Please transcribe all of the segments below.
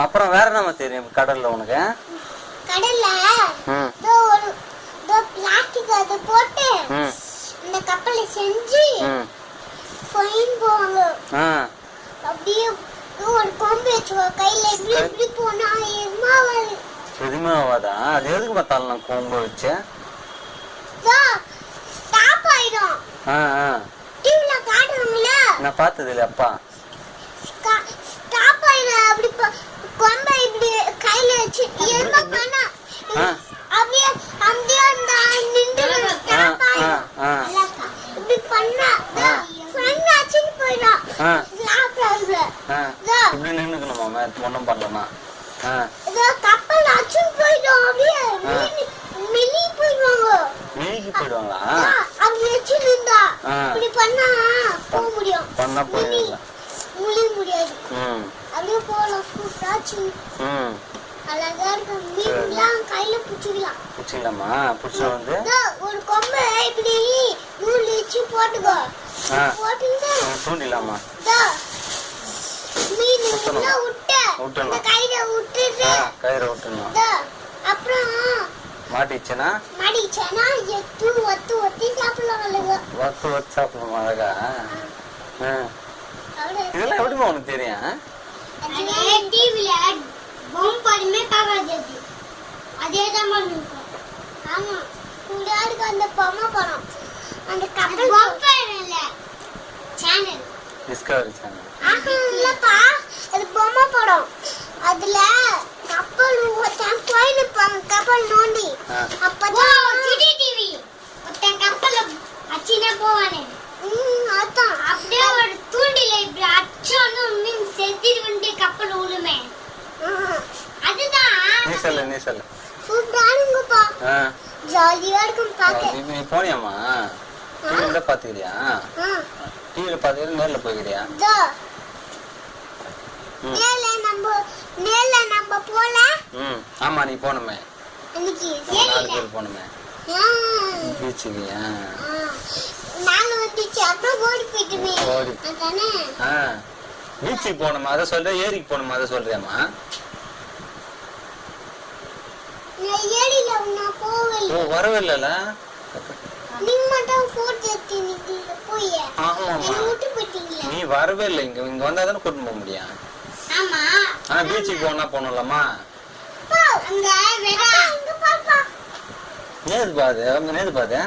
அப்புறம் வேற என்னம்மா தெரியும்? கடல்ல உனக்கு? கடல்ல ஒரு பிளாஸ்டிக் அதை போட்டு இந்த கப்பலை செஞ்சு ஃபைன் போவாங்க ஆ. அப்படியே ஒரு கொம்பு வச்சுக்கோ. கையில இப்படி இப்படி போனா எதுமா வரு எதுவுமே ஆகாதா அது எதுக்கு பார்த்தாலும் நான் கொம்பு வச்சேன் இதோ ஸ்டாப் ஆயிடும். ஆ ஆ. டிவில காட்டுறாங்கல்ல? நான் பார்த்தது இல்லை அப்பா ஸ்டாப் ஆயிடும் அப்படி கொம்பை இப்படி கையில வச்சு எதுமா பண்ணா. ஆ. அப்படியே அப்படியே அந்த நின்று ஸ்டாப் ஆயிடும். இப்படி பண்ணா ஆ. ஃப்ரெண்ட் அடிச்சுட்டு போயிடும். ஆ. ஸ்டாப் ஆகுது இப்படி நின்றுக்கணுமா ஒன்றும் பண்ணலண்ணா ஆ. இதோ கப்பல் அடிச்சுட்டு போயிடும். அப்படியே ஆ. மினி போயிடுவாங்க. மீதிக்கு போயிடுவாங்களா? ஆ, அப்படி வச்சு நின்றா ஆ. இப்படி பண்ணா போக முடியும். பண்ணா போயிடலாம் முடிய முடியாது. ம் அப்படியே போகலாம் சூப்பரா சின்ன ம் அழகா இருக்கும் மீன்லாம் கையில பிடிச்சிக்கலாம் பிடிச்சிக்கலாமா? பிடிச்சி வந்து? ஒரு கொம்பை இப்படி நூல் வச்சு போட்டுக்கோ. போட்டுட்டு தூண்டிடலாமா? மீன் விட்டு விட்டணும். கையில விட்டுட்டு ஆ கயிறை விட்டுணும் அப்புறம் மாட்டிச்சுன்னா மடிச்சேன்னா எத்து ஒத்து ஒத்தி சாப்பிடலாம் அழகா. வத்து வத்து சாப்பிடணும் அழகா. இதெல்லாம் எப்படிமா உனக்கு தெரியும்? அதே டிவில பொம்பாடுமே பார்க்காது அதே. தான் பண்ணிருக்கோம் ஆமா உண்டாடுக்கு அந்த பொம்மை படம். அந்த கப்பல் பொம்மை இல்ல சேனல் டிஸ்கவரி சேனல் ஆஹா இல்லப்பா அது பொம்மை படம் அதுல கப்பல் ஒருத்தன் போயிருப்பாங்க கப்பல் நோண்டி ஆ. அப்பதான் சிடி டிவி ஒருத்தன் கப்பல் அச்சினே போவானே ம் அதான் அப்படியே ஒரு தூண்டில இப்படி அச்சோன்னு மீன் செத்திரு வந்து கப்பல் உழுமே அதுதான் நீ சொல்லு ஜாலியா இருக்கும் பார்க்க நீ டிவியில் டிவியில் நேரில் போய்க்கிறியா. நேர்ல நம்ம நேர்ல நம்ம போல. ம். ஆமாம் நீ இன்னைக்கு நம்ம நாலு பேர் போனமே. ஆ, பீச்சுக்கு. நாங்க வந்துச்சு. அப்புறம் ஓடி போயிட்டுமே. ஓடி. அதானே? ஆ. பீச்சுக்கு போகணுமா? அதை சொல்ற ஏரிக்கு போகணுமா? அதை சொல்றியாம்மா நான் ஏடியில நான் போகல ஓ வரவே இல்லைல்ல நீங்க மட்டும் போட்டு எடுத்து நிக்கல போய் ஆமாம்மா என்ன விட்டு போயிட்டீங்களா? நீ வரவே இல்லை இங்க இங்க வந்தா தானே கூட்டிட்டு போக முடியும்? ஆமா. ஆனா பீச்சுக்கு போனா போனோம்லம்மா பா, அங்க வேற இங்க பாப்பா. நேது பாது? அவங்க நேது பாது?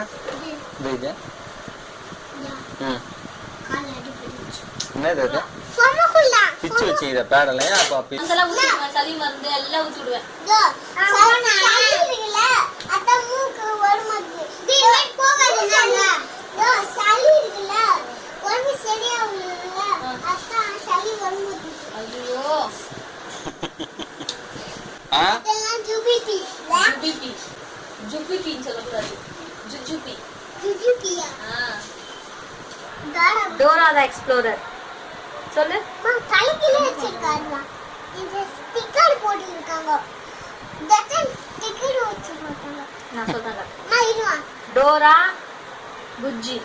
இது. ம். என்னது அது? பிச்சு வச்சுக்கிற பேடலையா? அப்பா சளி மருந்து எல்லாம் ஊத்தி விடுவேன் ஜுபிபி ஜுபிபி ஜுபிபின்னு சொல்லக்கூடாது. ஜுஜுபி. ஜுஜுபியா? Dora the explorer. சொல்லு. தலைக்கில வச்சிருக்காருமா இந்த ஸ்டிக்கர் போட்டுருக்காங்க. டக்கன் ஸ்டிக்கர் வச்சிருக்காங்க. நான் சொல்றேன் డోరా బుజ్జి.